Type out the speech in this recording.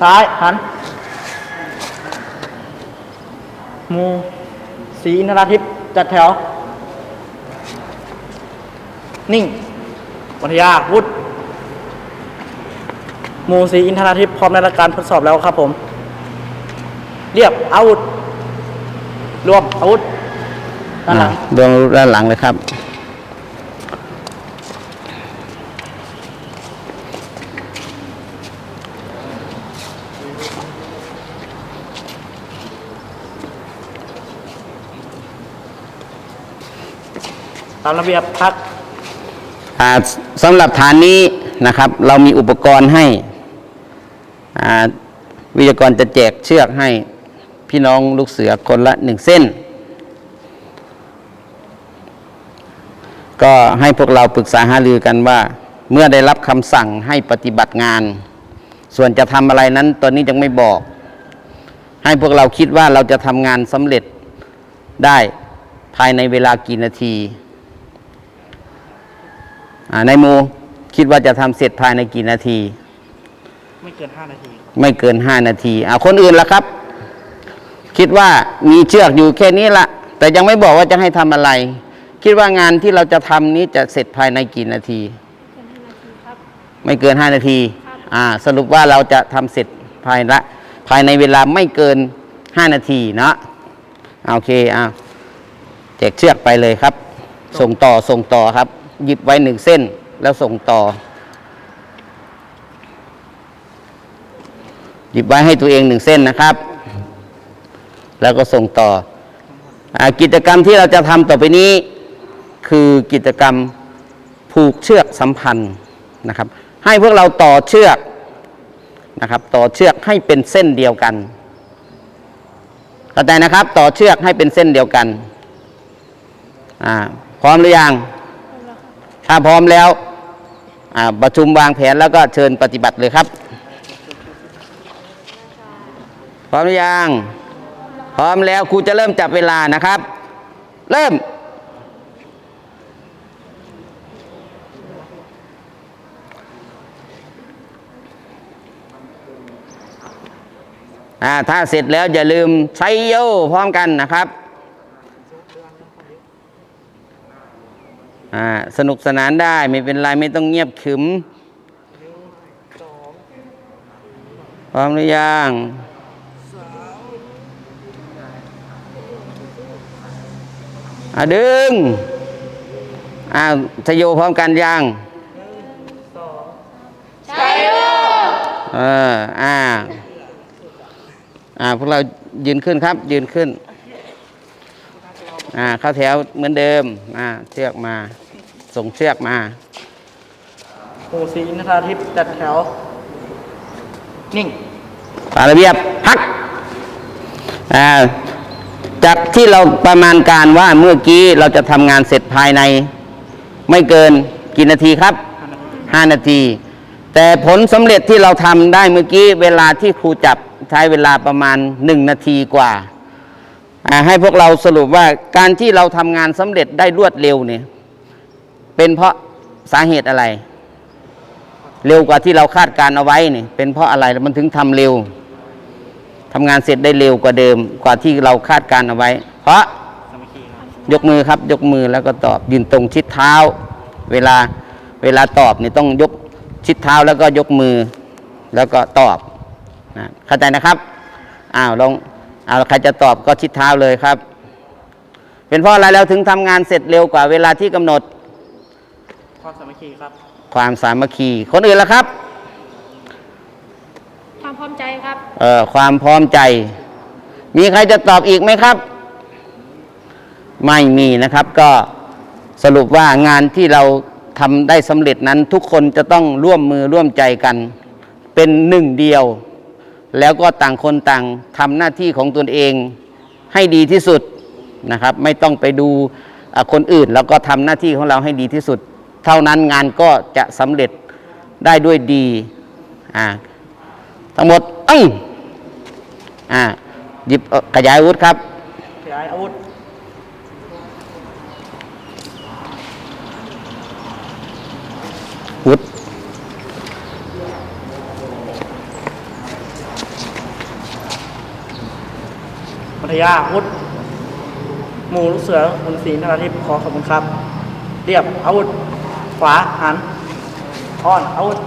ซ้ายหันมูสีนราทิพย์จัดแถว นิ่งวัทยาวุฒหมูสีอินทราทิพย์พร้อมในการทดสอบแล้วครับผม เรียบอาวุธ รวมอาวุธด้านหลังดวงด้านหลังเลยครับ ตามระเบียบพักสำหรับฐานนี้นะครับ เรามีอุปกรณ์ให้วิทยากรจะแจกเชือกให้พี่น้องลูกเสือคนละหนึ่งเส้น ก็ให้พวกเราปรึกษาหารือกันว่า เมื่อได้รับคำสั่งให้ปฏิบัติงาน ส่วนจะทำอะไรนั้นตอนนี้ยังไม่บอก ให้พวกเราคิดว่าเราจะทำงานสำเร็จได้ภายในเวลากี่นาที ในหมูคิดว่าจะทำเสร็จภายในกี่นาที ไม่เกิน5นาที ไม่เกินห้านาทีอ่าคนอื่นล่ะครับ คิดว่ามีเชือกอยู่แค่นี้ละแต่ยังไม่บอกว่าจะให้ทำอะไร คิดว่างานที่เราจะทำนี้จะเสร็จภายในกี่นาที ไม่เกินห้านาทีอ่าสรุปว่าเราจะทำเสร็จภายละ ภายในเวลาไม่เกินห้านาทีเนาะอ่าโอเคอ่าแจกเชือกไปเลยครับ ส่งต่อส่งต่อครับห ยิบไว้หนึ่งเส้นแล้วส่งต่อ หยิบไว้ให้ตัวเองหนึ่งเส้นนะครับ แล้วก็ส่งต่ออกิจกรรมที่เราจะทำต่อไปนี้ คือกิจกรรมผูกเชือกสัมพันธ์นะครับ ให้พวกเราต่อเชือกนะครับ ต่อเชือกให้เป็นเส้นเดียวกันเข้าใจนะครับ ต่อเชือกให้เป็นเส้นเดียวกันอ่าพร้อมหรือยัง ถ้าพร้อมแล้วประชุมวางแผนแล้วก็เชิญปฏิบัติเลยครับ พร้อมหรือยัง พร้อมแล้วครูจะเริ่มจับเวลานะครับ เริ่มถ้าเสร็จแล้วอย่าลืมใช้โยพร้อมกันนะครับ อ่าสนุกสนานได้ไม่เป็นไรไม่ต้องเงียบขึมพร้อมหรือยังอะดึงอ่าชโยพร้อมกันยังชโยเอออ่าอ่าพวกเรายืนขึ้นครับ ยืนขึ้น อ่าเข้าแถวเหมือนเดิมอ่าเชือกมา ส่งเชือกมาหมูสีอินทราทิพย์จัดแถว นิ่งตามระเบียบพักอ่าจากที่เราประมาณการว่าเมื่อกี้เราจะทำงานเสร็จภายใน ไม่เกินกี่นาทีครับ 5 นาที แต่ผลสำเร็จที่เราทำได้เมื่อกี้เวลาที่ครูจับใช้เวลาประมาณ 1 นาทีกว่าอ่า ให้พวกเราสรุปว่าการที่เราทำงานสำเร็จได้รวดเร็วเนี่ยเป็นเพราะสาเหตุอะไร เร็วกว่าที่เราคาดการเอาไว้เนี่ยเป็นเพราะอะไรมันถึงทำเร็วทำงานเสร็จได้เร็วกว่าเดิมกว่าที่เราคาดการเอาไว้ เพราะยกมือครับ ยกมือแล้วก็ตอบยืนตรงชิดเท้า เวลาเวลาตอบเนี่ยต้องยกชิดเท้าแล้วก็ยกมือแล้วก็ตอบนะเข้าใจนะครับอ้าวลอง อ้าวใครจะตอบก็ชิดเท้าเลยครับ เป็นเพราะอะไรเราถึงทำงานเสร็จเร็วกว่าเวลาที่กำหนด ความสามัคคีครับ ความสามัคคีคนอื่นล่ะครับ ความพร้อมใจครับเอ่อความพร้อมใจ มีใครจะตอบอีกไหมครับ ไม่มีนะครับ ก็สรุปว่างานที่เราทำได้สำเร็จนั้นทุกคนจะต้องร่วมมือร่วมใจกัน เป็นหนึ่งเดียว แล้วก็ต่างคนต่างทำหน้าที่ของตนเองให้ดีที่สุดนะครับ ไม่ต้องไปดูอะคนอื่น แล้วก็ทำหน้าที่ของเราให้ดีที่สุด เท่านั้นงานก็จะสำเร็จได้ด้วยดีอ่าทั้งหมดอึ้งอ่าหยิบเอ่อขยายอาวุธครับ ขยายอาวุธวุธ ทยาอาวุธหมูลูกเสือคุณศรีนราธิปขอขอบคุณครับ เรียบอาวุธ ขวาหันอ่อนอาวุธ